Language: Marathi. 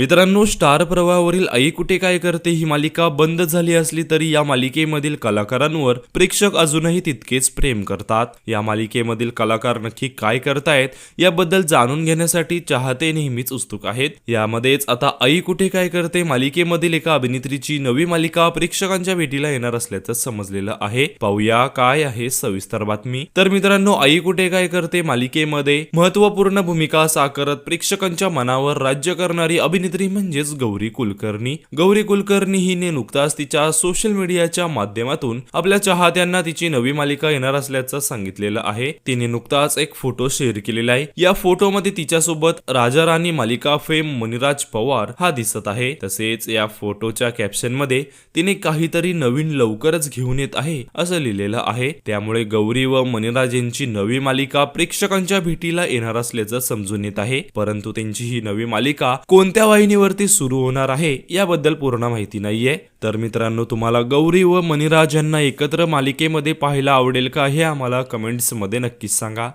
मित्रांनो स्टार प्रवाहावरील आई कुठे काय करते ही मालिका बंद झाली असली तरी या मालिकेमधील कलाकारांवर प्रेक्षक अजूनही तितकेच प्रेम करतात. या मालिकेमधील कलाकार नक्की काय करतायत याबद्दल जाणून घेण्यासाठी चाहते नेहमीच उत्सुक आहेत. यामध्येच आता आई कुठे काय करते मालिकेमधील एका अभिनेत्रीची नवी मालिका प्रेक्षकांच्या भेटीला येणार असल्याचं समजलेलं आहे. पाहूया काय आहे सविस्तर बातमी. तर मित्रांनो आई कुठे काय करते मालिकेमध्ये महत्त्वपूर्ण भूमिका साकारत प्रेक्षकांच्या मनावर राज्य करणारी अभिनेत्री म्हणजेच गौरी कुलकर्णी. गौरी कुलकर्णी हिने नुकताच तिच्या सोशल मीडियाच्या माध्यमातून आपल्या चाहत्यांना तिची नवी मालिका येणार असल्याचं सांगितलेलं आहे. तिने नुकताच एक फोटो शेअर केलेला आहे. या फोटोमध्ये तिच्यासोबत राजा राणी मालिका फेम मणिराज पवार हा दिसत आहे. तसेच या फोटोच्या कॅप्शनमध्ये तिने काहीतरी नवीन लवकरच घेऊन येत आहे असं लिहिलेलं आहे. त्यामुळे गौरी व मणिराज यांची नवी मालिका प्रेक्षकांच्या भेटीला येणार असल्याचं समजून येत आहे. परंतु त्यांची ही नवी मालिका कोणत्या वाहिनीवरती सुरू होणार आहे याबद्दल पूर्ण माहिती नाहीये. तर मित्रांनो तुम्हाला गौरी व मणिराज यांना एकत्र मालिकेमध्ये पाहायला आवडेल का हे आम्हाला कमेंट्समध्ये नक्कीच सांगा.